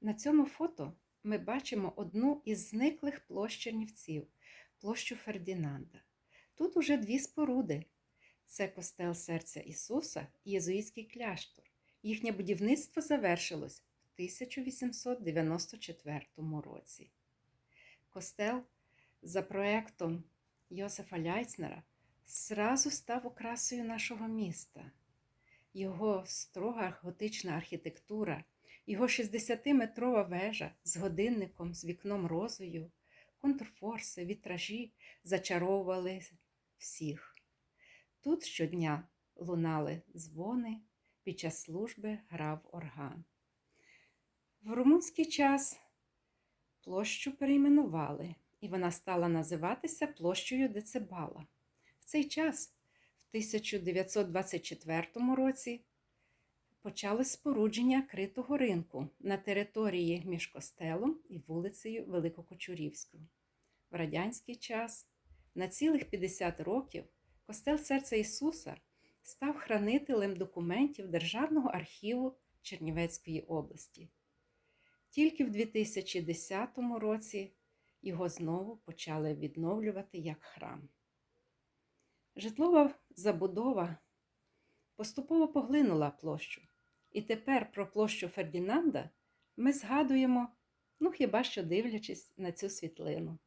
На цьому фото ми бачимо одну із зниклих площ Чернівців, площу Фердінанда. Тут уже дві споруди. Це костел серця Ісуса і Єзуїтський кляштор. Їхнє будівництво завершилось в 1894 році. Костел за проектом Йосифа Ляйцнера зразу став окрасою нашого міста. Його строга готична архітектура, його 60-метрова вежа з годинником, з вікном розою, контрфорси, вітражі зачаровували всіх. Тут щодня лунали дзвони, під час служби грав орган. В румунський час площу перейменували, і вона стала називатися площею Децибала. В цей час, в 1924 році, почалось спорудження критого ринку на території між костелом і вулицею Великокочурівською. В радянський час на цілих 50 років костел серця Ісуса став хранителем документів Державного архіву Чернівецької області. Тільки в 2010 році його знову почали відновлювати як храм. Житлова забудова поступово поглинула площу, і тепер про площу Фердінанда ми згадуємо, ну хіба що дивлячись на цю світлину.